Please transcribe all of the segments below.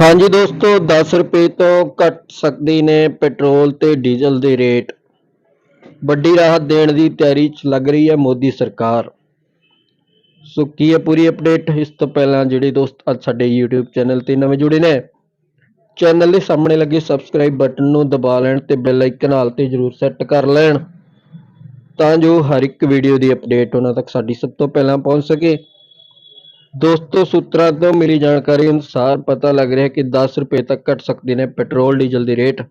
ਹਾਂਜੀ ਦੋਸਤੋ 10 ਰੁਪਏ ਤੋਂ ਘਟ ਸਕਦੀ ਨੇ ਪੈਟਰੋਲ ਤੇ ਡੀਜ਼ਲ ਦੇ ਰੇਟ। ਵੱਡੀ ਰਾਹਤ ਦੇਣ ਦੀ ਤਿਆਰੀ 'ਚ ਲੱਗ ਰਹੀ ਹੈ ਮੋਦੀ ਸਰਕਾਰ। ਸੋ ਕੀ ਹੈ ਪੂਰੀ ਅਪਡੇਟ? ਇਸ ਤੋਂ ਪਹਿਲਾਂ ਜਿਹੜੇ ਦੋਸਤ ਅੱਜ ਸਾਡੇ YouTube ਚੈਨਲ ਤੇ ਨਵੇਂ ਜੁੜੇ ਨੇ, ਚੈਨਲ ਦੇ ਸਾਹਮਣੇ ਲੱਗੇ ਸਬਸਕ੍ਰਾਈਬ ਬਟਨ ਨੂੰ ਦਬਾ ਲੈਣ ਤੇ ਬੈਲ ਆਈਕਨ ਹਾਲ ਤੇ ਜਰੂਰ ਸੈੱਟ ਕਰ ਲੈਣ, ਤਾਂ ਜੋ ਹਰ ਇੱਕ ਵੀਡੀਓ ਦੀ ਅਪਡੇਟ ਉਹਨਾਂ ਤੱਕ ਸਾਡੀ ਸਭ ਤੋਂ ਪਹਿਲਾਂ ਪਹੁੰਚ ਸਕੇ। ਦੋਸਤੋ, ਸੂਤਰਾਂ ਤੋਂ ਮਿਲੀ ਜਾਣਕਾਰੀ ਅਨੁਸਾਰ ਪਤਾ ਲੱਗ ਰਿਹਾ ਕਿ 10 ਰੁਪਏ ਤੱਕ ਘਟ ਸਕਦੇ ਨੇ ਪੈਟਰੋਲ, ਡੀਜ਼ਲ ਦੇ ਰੇਟ।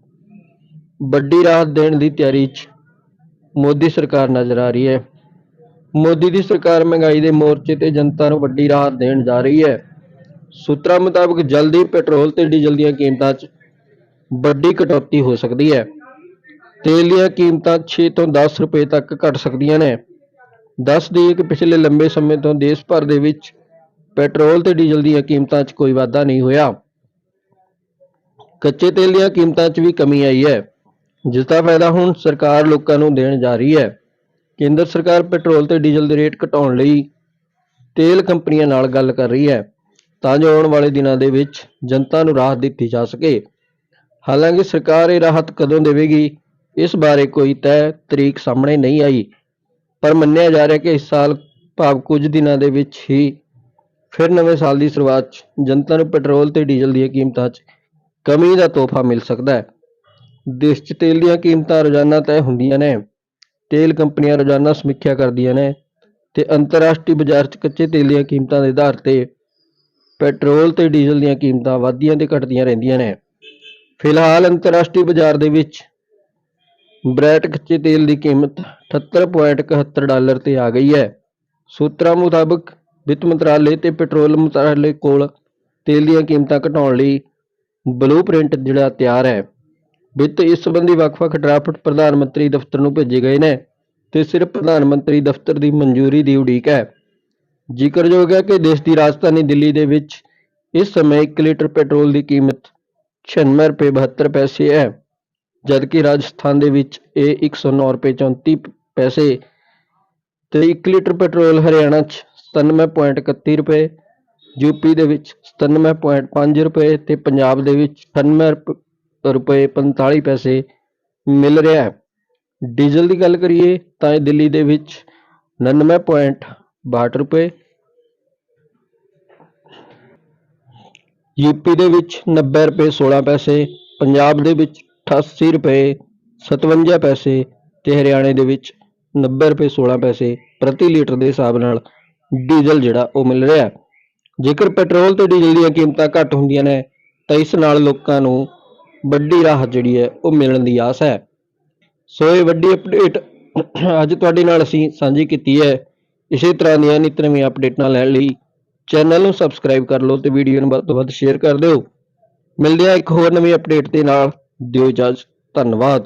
ਵੱਡੀ ਰਾਹਤ ਦੇਣ ਦੀ ਤਿਆਰੀ 'ਚ ਮੋਦੀ ਸਰਕਾਰ ਨਜ਼ਰ ਆ ਰਹੀ ਹੈ। ਮੋਦੀ ਦੀ ਸਰਕਾਰ ਮਹਿੰਗਾਈ ਦੇ ਮੋਰਚੇ ਤੇ ਜਨਤਾ ਨੂੰ ਵੱਡੀ ਰਾਹਤ ਦੇਣ ਜਾ ਰਹੀ ਹੈ। ਸੂਤਰਾਂ ਮੁਤਾਬਕ ਜਲਦੀ ਪੈਟਰੋਲ ਤੇ ਡੀਜ਼ਲ ਦੀਆਂ ਕੀਮਤਾਂ 'ਚ ਵੱਡੀ ਕਟੌਤੀ ਹੋ ਸਕਦੀ ਹੈ। ਤੇਲ ਦੀਆਂ ਕੀਮਤਾਂ 6 ਤੋਂ 10 ਰੁਪਏ ਤੱਕ ਘਟ ਸਕਦੀਆਂ ਨੇ। ਦੱਸ ਦਈਏ ਕਿ ਪਿਛਲੇ ਲੰਬੇ ਸਮੇਂ ਤੋਂ ਦੇਸ਼ ਭਰ ਦੇ ਵਿੱਚ ਪੈਟਰੋਲ ਤੇ ਡੀਜ਼ਲ ਦੀਆਂ ਕੀਮਤਾਂ 'ਚ ਕੋਈ ਵਾਧਾ ਨਹੀਂ ਹੋਇਆ। ਕੱਚੇ ਤੇਲ ਦੀਆਂ ਕੀਮਤਾਂ 'ਚ ਵੀ ਕਮੀ ਆਈ ਹੈ। ਜਿਸ ਦਾ ਫਾਇਦਾ ਹੁਣ ਸਰਕਾਰ ਲੋਕਾਂ ਨੂੰ ਦੇਣ ਜਾ ਰਹੀ ਹੈ। ਕੇਂਦਰ ਸਰਕਾਰ ਪੈਟਰੋਲ ਤੇ ਡੀਜ਼ਲ ਦੇ ਰੇਟ ਘਟਾਉਣ ਲਈ ਤੇਲ ਕੰਪਨੀਆਂ ਨਾਲ ਗੱਲ ਕਰ ਰਹੀ ਹੈ। ਤਾਂ ਜੋ ਆਉਣ ਵਾਲੇ ਦਿਨਾਂ ਦੇ ਵਿੱਚ ਜਨਤਾ ਨੂੰ ਰਾਹਤ ਦਿੱਤੀ ਜਾ ਸਕੇ। ਹਾਲਾਂਕਿ ਸਰਕਾਰ ਇਹ ਰਾਹਤ ਕਦੋਂ ਦੇਵੇਗੀ, ਇਸ ਬਾਰੇ ਕੋਈ ਤੈਅ ਤਰੀਕ ਸਾਹਮਣੇ ਨਹੀਂ ਆਈ। ਪਰ ਮੰਨਿਆ ਜਾ ਰਿਹਾ ਕਿ ਇਸ ਸਾਲ ਭਾਵ ਕੁਝ ਦਿਨਾਂ ਦੇ ਵਿੱਚ ਹੀ ਫਿਰ ਨਵੇਂ ਸਾਲ ਦੀ ਸ਼ੁਰੂਆਤ 'ਚ ਜਨਤਾ ਨੂੰ ਪੈਟਰੋਲ ਤੇ ਡੀਜ਼ਲ ਦੀਆਂ ਕੀਮਤਾਂ 'ਚ ਕਮੀ ਦਾ ਤੋਹਫਾ ਮਿਲ ਸਕਦਾ ਹੈ। ਦੇਸ਼ 'ਚ ਤੇਲ ਦੀਆਂ ਕੀਮਤਾਂ ਰੋਜ਼ਾਨਾ ਤੈਅ ਹੁੰਦੀਆਂ ਨੇ, ਤੇਲ ਕੰਪਨੀਆਂ ਰੋਜ਼ਾਨਾ ਸਮੀਖਿਆ ਕਰਦੀਆਂ ਨੇ ਤੇ ਅੰਤਰਰਾਸ਼ਟਰੀ ਬਾਜ਼ਾਰ 'ਚ ਕੱਚੇ ਤੇਲ ਦੀਆਂ ਕੀਮਤਾਂ ਦੇ ਆਧਾਰ ਤੇ ਪੈਟਰੋਲ ਤੇ ਡੀਜ਼ਲ ਦੀਆਂ ਕੀਮਤਾਂ ਵਧਦੀਆਂ ਤੇ ਘਟਦੀਆਂ ਰਹਿੰਦੀਆਂ ਨੇ। ਫਿਲਹਾਲ ਅੰਤਰਰਾਸ਼ਟਰੀ ਬਾਜ਼ਾਰ ਦੇ ਵਿੱਚ ਬ੍ਰੈਟ ਕੱਚੇ ਤੇਲ ਦੀ ਕੀਮਤ 78.71 ਡਾਲਰ ਤੇ ਆ ਗਈ ਹੈ। ਸੂਤਰਾਂ ਮੁਤਾਬਕ ਵਿੱਤ ਮੰਤਰਾਲੇ ਤੇ ਪੈਟਰੋਲ ਮੰਤਰਾਲੇ ਕੋਲ ਤੇਲ ਦੀਆਂ ਕੀਮਤਾਂ ਘਟਾਉਣ ਲਈ ਬਲੂਪ੍ਰਿੰਟ ਜਿਹੜਾ ਤਿਆਰ ਹੈ। ਵਿੱਤ ਇਸ ਸੰਬੰਧੀ ਵੱਖ-ਵੱਖ ਡਰਾਫਟ ਪ੍ਰਧਾਨ ਮੰਤਰੀ ਦਫ਼ਤਰ ਨੂੰ ਭੇਜੇ ਗਏ ਨੇ ਤੇ ਸਿਰਫ ਪ੍ਰਧਾਨ ਮੰਤਰੀ ਦਫ਼ਤਰ ਦੀ ਮਨਜ਼ੂਰੀ ਦੀ ਉਡੀਕ ਹੈ। ਜ਼ਿਕਰਯੋਗ ਹੈ ਕਿ ਦੇਸ਼ ਦੀ ਰਾਜਧਾਨੀ ਦਿੱਲੀ ਦੇ ਵਿੱਚ ਇਸ ਸਮੇਂ 1 ਲੀਟਰ ਪੈਟਰੋਲ ਦੀ ਕੀਮਤ 96 ਰੁਪਏ 72 ਪੈਸੇ ਹੈ, ਜਦਕਿ ਰਾਜਸਥਾਨ ਦੇ ਵਿੱਚ ਇਹ 109 ਰੁਪਏ 34 ਪੈਸੇ ਤੇ 1 ਲੀਟਰ ਪੈਟਰੋਲ ਹਰਿਆਣਾ 'ਚ 97.31 ਰੁਪਏ ਯੂਪੀ ਦੇ ਵਿੱਚ 97.5 ਰੁਪਏ ਤੇ ਪੰਜਾਬ ਦੇ ਵਿੱਚ 98 ਰੁਪ- ਰੁਪਏ 45 ਪੈਸੇ ਮਿਲ ਰਿਹਾ ਹੈ। ਡੀਜ਼ਲ ਦੀ ਗੱਲ ਕਰੀਏ ਤਾਂ ਇਹ ਦਿੱਲੀ ਦੇ ਵਿੱਚ 99.62 ਰੁਪਏ ਯੂਪੀ ਦੇ ਵਿੱਚ 90 ਰੁਪਏ 16 ਪੈਸੇ, ਪੰਜਾਬ ਦੇ ਵਿੱਚ 88 ਰੁਪਏ 57 ਪੈਸੇ ਤੇ ਹਰਿਆਣੇ ਦੇ ਵਿੱਚ 90 ਰੁਪਏ 16 ਪੈਸੇ ਪ੍ਰਤੀ ਲੀਟਰ ਦੇ ਹਿਸਾਬ ਨਾਲ ਡੀਜ਼ਲ ਜਿਹੜਾ ਉਹ ਮਿਲ ਰਿਹਾ ਜੇਕਰ ਪੈਟਰੋਲ ਤੇ ਡੀਜ਼ਲ ਦੀਆਂ ਕੀਮਤਾਂ ਘੱਟ ਹੁੰਦੀਆਂ ਨੇ, ਤਾਂ ਇਸ ਨਾਲ ਲੋਕਾਂ ਨੂੰ ਵੱਡੀ ਰਾਹਤ ਜਿਹੜੀ ਹੈ ਉਹ ਮਿਲਣ ਦੀ ਆਸ ਹੈ। ਸੋ ਇਹ ਵੱਡੀ ਅਪਡੇਟ ਅੱਜ ਤੁਹਾਡੇ ਨਾਲ ਅਸੀਂ ਸਾਂਝੀ ਕੀਤੀ ਹੈ। ਇਸੇ ਤਰ੍ਹਾਂ ਦੀਆਂ ਨਿੱਤ ਨਵੀਆਂ ਅਪਡੇਟਾਂ ਲੈਣ ਲਈ ਚੈਨਲ ਨੂੰ ਸਬਸਕ੍ਰਾਈਬ ਕਰ ਲਓ ਤੇ ਵੀਡੀਓ ਨੂੰ ਵੱਧ ਤੋਂ ਵੱਧ ਸ਼ੇਅਰ ਕਰ ਦਿਓ। ਮਿਲਦੇ ਹਾਂ ਇੱਕ ਹੋਰ ਨਵੀਂ ਅਪਡੇਟ ਦੇ ਨਾਲ। ਦਿਓ ਇਜਾਜ਼ਤ, ਧੰਨਵਾਦ।